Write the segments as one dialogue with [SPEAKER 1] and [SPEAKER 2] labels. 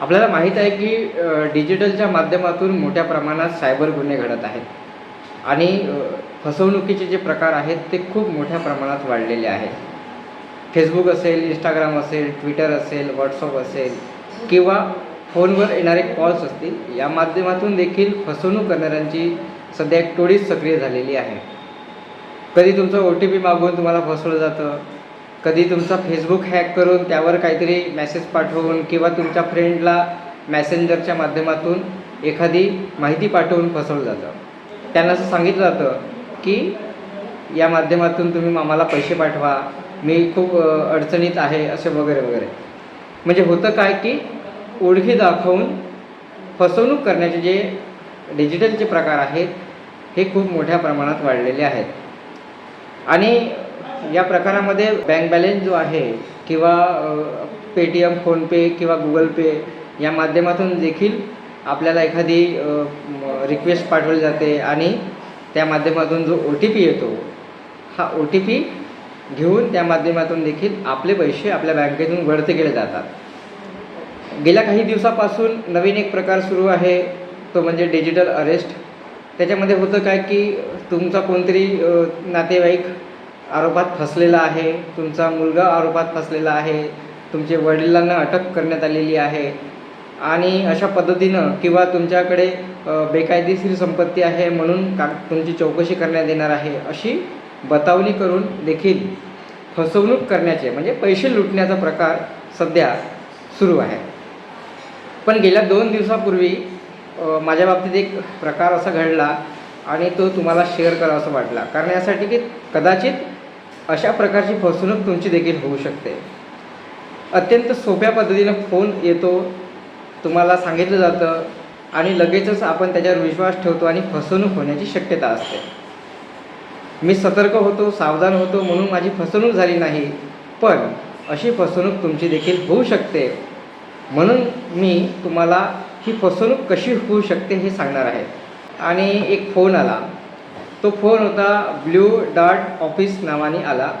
[SPEAKER 1] आपल्याला माहीत आहे की डिजिटलच्या माध्यमातून मोठ्या प्रमाणात सायबर गुन्हे घडत आहेत. आणि फसवणुकीचे जे प्रकार आहेत ते खूप मोठ्या प्रमाणात वाढलेले आहेत. फेसबुक असेल इंस्टाग्राम असेल ट्विटर असेल व्हॉट्सअप असेल किंवा फोनवर येणारे कॉल्स असतील या माध्यमातून देखील फसवणूक करणाऱ्यांची सध्या एक टोळीच सक्रिय झालेली आहे. कधी तुमचं ओ टी पी मागून तुम्हाला फसवलं जातं? कधी तुमचा फेसबुक हॅक करून त्यावर काहीतरी मेसेज पाठवून किंवा तुमच्या फ्रेंडला मॅसेंजरच्या माध्यमातून एखादी माहिती पाठवून फसवलं जातं. त्यांना असं सांगितलं जातं की या माध्यमातून तुम्ही आम्हाला पैसे पाठवा मी खूप अडचणीत आहे असे वगैरे वगैरे. म्हणजे होतं काय की ओळखी दाखवून फसवणूक करण्याचे जे डिजिटलचे प्रकार आहेत हे खूप मोठ्या प्रमाणात वाढलेले आहेत. आणि या प्रकारामध्ये बँक बॅलेन्स जो आहे किंवा पेटीएम फोनपे किंवा गुगल पे या माध्यमातून देखील आपल्याला एखादी रिक्वेस्ट पाठवली जाते आणि त्या माध्यमातून जो ओ टी पी येतो हा ओ टी पी घेऊन त्या माध्यमातून देखील आपले पैसे आपल्या बँकेतून वळते केले जातात. गेल्या काही दिवसापासून नवीन एक प्रकार सुरू आहे तो म्हणजे डिजिटल अरेस्ट त्याच्यामध्ये होतं काय की तुमचा कोणतरी नातेवाईक आरोपात फसलेला आहे. तुमचा मुलगा आरोपात फसलेला आहे. तुमचे वडिलांना अटक करण्यात आलेली आहे. आणि अशा पद्धतीनं किंवा तुमच्याकडे बेकायदेशीर संपत्ती आहे म्हणून का तुमची चौकशी करण्यात येणार आहे अशी बतावणी करून देखील फसवणूक करण्याचे म्हणजे पैसे लुटण्याचा प्रकार सध्या सुरू आहे. पण गेल्या दोन दिवसापूर्वी माझ्या बाबतीत एक प्रकार असा घडला आणि तो तुम्हाला शेअर करावा असं वाटला. कारण यासाठी की कदाचित अशा प्रकारची फसवणूक तुमची देखील होऊ शकते. अत्यंत सोप्या पद्धतीनं फोन येतो तुम्हाला सांगितलं जातं आणि लगेचच आपण त्याच्यावर विश्वास ठेवतो आणि फसवणूक होण्याची शक्यता असते. मी सतर्क होतो सावधान होतो म्हणून माझी फसवणूक झाली नाही पण अशी फसवणूक तुमची देखील होऊ शकते. म्हणून मी तुम्हाला ही फसवणूक कशी होऊ शकते हे सांगणार आहे. आणि एक फोन आला. तो फोन होता ब्ल्यू डॉट ऑफिस नावाने आला.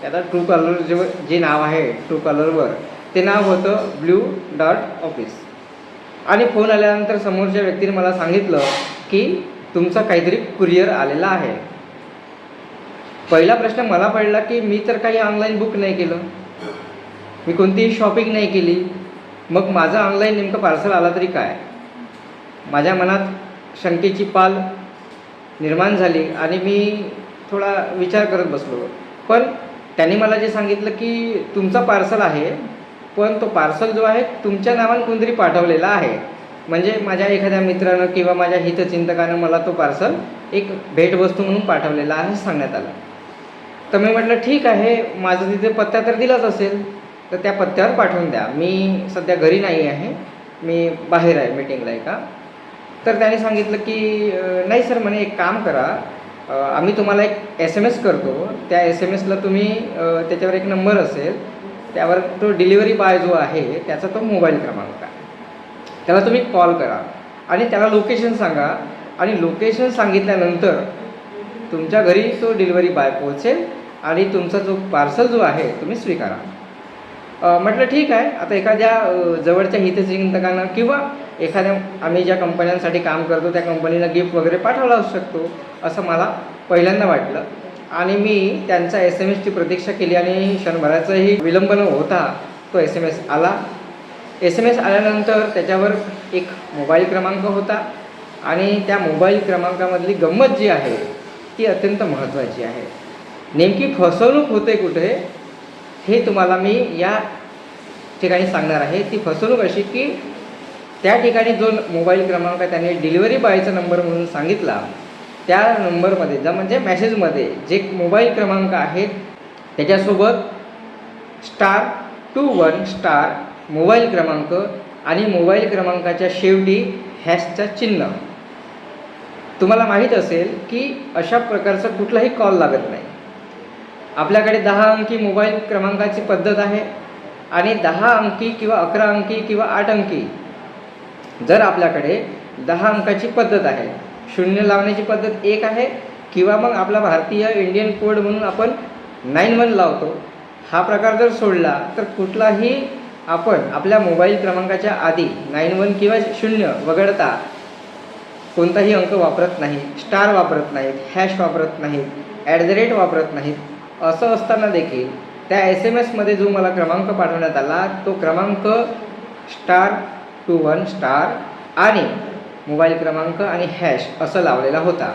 [SPEAKER 1] त्याचा ट्रू कलर जे जे नाव आहे ट्रू कलरवर ते नाव होतं ब्ल्यू डॉट ऑफिस. आणि फोन आल्यानंतर समोरच्या व्यक्तीने मला सांगितलं की तुमचा काहीतरी कुरिअर आलेला आहे. पहिला प्रश्न मला पडला की मी तर काही ऑनलाईन बुक नाही केलं. मी कोणतीही शॉपिंग नाही केली. मग माझं ऑनलाईन नेमकं पार्सल आला तरी काय? माझ्या मनात शंकेची पाल निर्माण झाली आणि मी थोडा विचार करत बसलो. पण त्यांनी मला जे सांगितलं की तुमचा पार्सल आहे पण तो पार्सल जो आहे तुमच्या नावाने कोणतरी पाठवलेला आहे. म्हणजे माझ्या एखाद्या मित्रानं किंवा माझ्या हितचिंतकानं मला तो पार्सल एक भेटवस्तू म्हणून पाठवलेला आहे सांगण्यात आलं. तर मी म्हटलं ठीक आहे माझं तिथे पत्ता तर दिलाच असेल तर त्या पत्त्यावर पाठवून द्या. मी सध्या घरी नाही आहे मी बाहेर आहे मीटिंगला एका. तर त्याने सांगितलं की नाही सर म्हणे एक काम करा. आम्ही तुम्हाला एक एस एम एस करतो. त्या एस एम एसला तुम्ही त्याच्यावर एक नंबर असेल त्यावर तो डिलिव्हरी बॉय जो आहे त्याचा तो मोबाईल क्रमांक आहे. त्याला तुम्ही कॉल करा आणि त्याला लोकेशन सांगा आणि लोकेशन सांगितल्यानंतर तुमच्या घरी तो डिलिव्हरी बॉय पोहोचेल आणि तुमचा जो पार्सल जो आहे तुम्ही स्वीकारा. म्हटलं ठीक आहे. आता एखाद्या जवळच्या हितचिंतकांना किंवा एखाद्या आम्ही ज्या कंपन्यांसाठी काम करतो त्या कंपनीला गिफ्ट वगैरे पाठवला असू शकतो असं मला पहिल्यांदा वाटलं. आणि मी त्यांचा एस एम एसची प्रतीक्षा केली आणि क्षणभराचाही विलंब न होता तो एस एम एस आला. एस एम एस आल्यानंतर त्याच्यावर एक मोबाईल क्रमांक होता आणि त्या मोबाईल क्रमांकामधली गंमत जी आहे ती अत्यंत महत्त्वाची आहे. नेमकी फसवणूक होते कुठे हे तुम्हाला मी या ठिकाणी सांगणार आहे. ती फसवणूक अशी की त्या ठिकाणी जो मोबाईल क्रमांक त्याने डिलिव्हरी बॉयचा नंबर म्हणून सांगितला त्या नंबरमध्ये जा म्हणजे मॅसेजमध्ये जे मोबाईल क्रमांक आहेत त्याच्यासोबत star two one star mobile क्रमांक आणि मोबाईल क्रमांकाच्या शेवटी हॅशचं चिन्ह. तुम्हाला माहीत असेल की अशा प्रकारचा कुठलाही कॉल लागत नाही. आपल्याकडे दहा अंकी मोबाईल क्रमांकाची पद्धत आहे आणि दहा अंकी किंवा अकरा अंकी किंवा आठ अंकी जर आपल्याकडे दहा अंकाची पद्धत आहे शून्य लावण्याची पद्धत एक आहे किंवा मग आपला भारतीय इंडियन कोड म्हणून आपण नाईन वन लावतो हा प्रकार जर सोडला तर कुठलाही आपण आपल्या मोबाईल क्रमांकाच्या आधी नाईन वन किंवा शून्य वगळता कोणताही अंक वापरत नाही स्टार वापरत नाहीत हॅश वापरत नाहीत ॲट द रेट वापरत नाहीत असं असताना देखील त्या एस एम एसमध्ये जो मला क्रमांक पाठवण्यात आला तो क्रमांक स्टार टू वन स्टार आणि मोबाईल क्रमांक आणि हॅश असं लावलेला होता.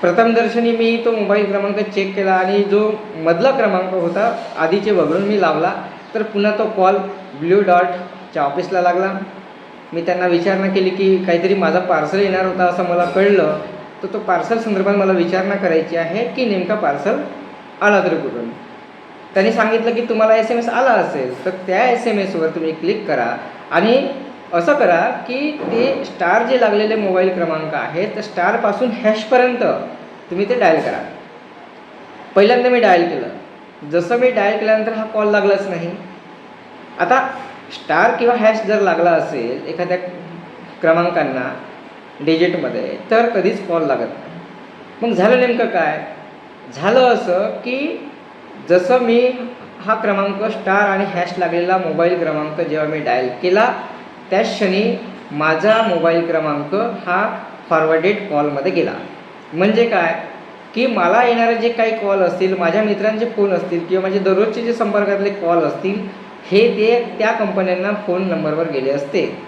[SPEAKER 1] प्रथमदर्शनी मी तो मोबाईल क्रमांक चेक केला आणि जो मधला क्रमांक होता आधीचे वगळून मी लावला तर पुन्हा तो कॉल ब्ल्यू डॉटच्या ऑफिसला लागला. मी त्यांना विचारणा केली की काहीतरी माझा पार्सल येणार होता असं मला कळलं तर तो पार्सल संदर्भात मला विचारणा करायची आहे की नेमका पार्सल आला तरी कुठून? त्यांनी सांगितलं की तुम्हाला एस एम एस आला असेल तर त्या एस एम एसवर तुम्ही क्लिक करा आणि असं करा की ते स्टार जे लागलेले मोबाईल क्रमांक आहेत तर स्टारपासून हॅशपर्यंत तुम्ही ते डायल करा. पहिल्यांदा मी डायल केलं. जसं मी डायल केल्यानंतर हा कॉल लागलाच नाही. आता स्टार किंवा हॅश जर लागला असेल एखाद्या क्रमांकांना डिजिटमध्ये तर कधीच कॉल लागत नाही. मग झालं नेमकं काय? झालं असं की जसं मी हा क्रमांक स्टार आणि हॅश लागलेला मोबाईल क्रमांक जेव्हा मी डायल केला त्या क्षणी माझा मोबाईल क्रमांक हा फॉरवर्डेड कॉलमध्ये गेला. म्हणजे काय? की मला येणारे जे काही कॉल असतील माझ्या मित्रांचे फोन असतील किंवा माझे दररोजचे जे संपर्कातले कॉल असतील हे ते त्या कंपन्यांना फोन नंबरवर गेले असते.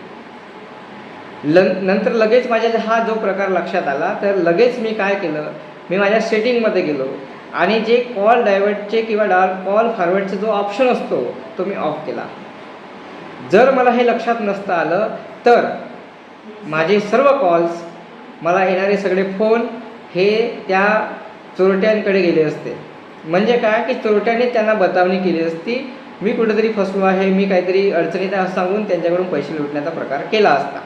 [SPEAKER 1] लं नंतर लगेच माझ्या हा जो प्रकार लक्षात आला तर लगेच मी काय केलं? मी माझ्या सेटिंगमध्ये गेलो. आणि जे कॉल डायवर्टचे किंवा डार्क कॉल फॉरवर्डचा जो ऑप्शन असतो तो मी ऑफ केला. जर मला हे लक्षात नसतं आलं तर माझे सर्व कॉल्स मला येणारे सगळे फोन हे त्या चोरट्यांकडे गेले असते. म्हणजे काय? की चोरट्याने त्यांना बतावणी केली असती मी कुठेतरी फसलो आहे मी काहीतरी अडचणीत सांगून त्यांच्याकडून पैसे लुटण्याचा प्रकार केला असता.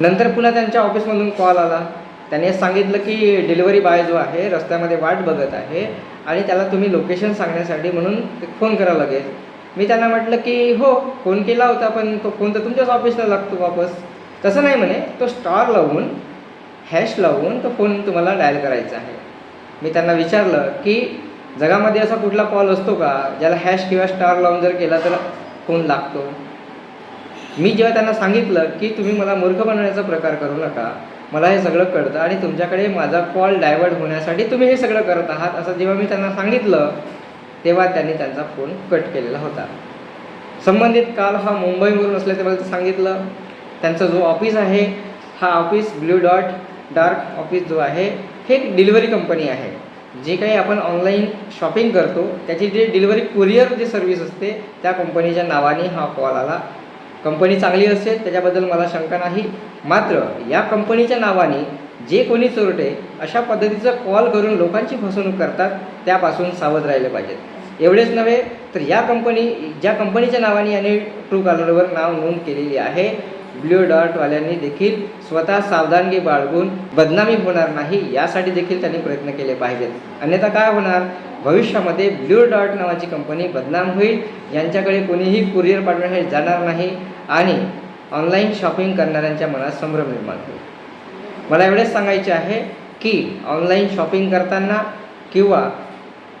[SPEAKER 1] नंतर पुन्हा त्यांच्या ऑफिसमधून कॉल आला. त्याने सांगितलं की डिलिव्हरी बॉय जो आहे रस्त्यामध्ये वाट बघत आहे आणि त्याला तुम्ही लोकेशन सांगण्यासाठी म्हणून फोन करा लागेल मी त्यांना म्हटलं की हो फोन केला होता पण तो फोन तर तुमच्याच ऑफिसला लागतो वापस. तसं नाही म्हणे तो स्टार लावून हॅश लावून तो फोन तुम्हाला डायल करायचा आहे. मी त्यांना विचारलं की जगामध्ये असा कुठला कॉल असतो का ज्याला हॅश किंवा स्टार लावून जर केला तर फोन लागतो? मी जेव्हा त्यांना सांगितलं की तुम्ही मला मूर्ख बनवण्याचा प्रकार करू नका मला हे सगळं कळतं आणि तुमच्याकडे माझा कॉल डायवर्ट होण्यासाठी तुम्ही हे सगळं करत आहात असं जेव्हा मी त्यांना सांगितलं तेव्हा त्यांनी त्यांचा फोन कट केलेला होता. संबंधित काल हा मुंबईवरून असल्याचं मला सांगितलं. त्यांचं जो ऑफिस आहे हा office blue dot dark office जो आहे हे एक डिलिव्हरी कंपनी आहे. जे काही आपण ऑनलाईन शॉपिंग करतो त्याची जे डिलिव्हरी कुरिअर जे सर्व्हिस असते त्या कंपनीच्या नावाने हा कॉल आला. कंपनी चांगली असेल त्याच्याबद्दल मला शंका नाही. मात्र या कंपनीच्या नावाने जे कोणी चोरटे अशा पद्धतीचा कॉल करून लोकांची फसवणूक करतात त्यापासून सावध राहिले पाहिजेत. एवढेच नव्हे तर या कंपनी ज्या कंपनीच्या नावाने याने ट्रू कॉलरवर नाव नोंद केलेली आहे ब्ल्यू डॉटवाल्यांनी देखील स्वतः सावधानगी बाळगून बदनामी होणार नाही यासाठी देखील त्यांनी प्रयत्न केले पाहिजेत. अन्यथा काय होणार? भविष्यामध्ये ब्ल्यू डॉट नावाची कंपनी बदनाम होईल. यांच्याकडे कोणीही कुरिअर पाठवण्यासाठी जाणार नाही आणि ऑनलाईन शॉपिंग करणाऱ्यांच्या मनात संभ्रम निर्माण होईल. मला एवढेच सांगायचे आहे की ऑनलाईन शॉपिंग करताना किंवा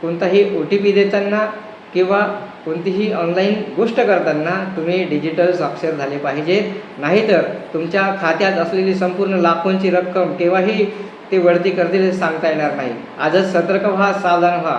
[SPEAKER 1] कोणताही ओ टी पी देताना किंवा कोणतीही ऑनलाईन गोष्ट करताना तुम्ही डिजिटल साक्षर झाले पाहिजेत. नाहीतर तुमच्या खात्यात असलेली संपूर्ण लाखोंची रक्कम केव्हाही ते वरती करतील हे सांगता येणार नाही. आजच सतर्क व्हा सावधान व्हा.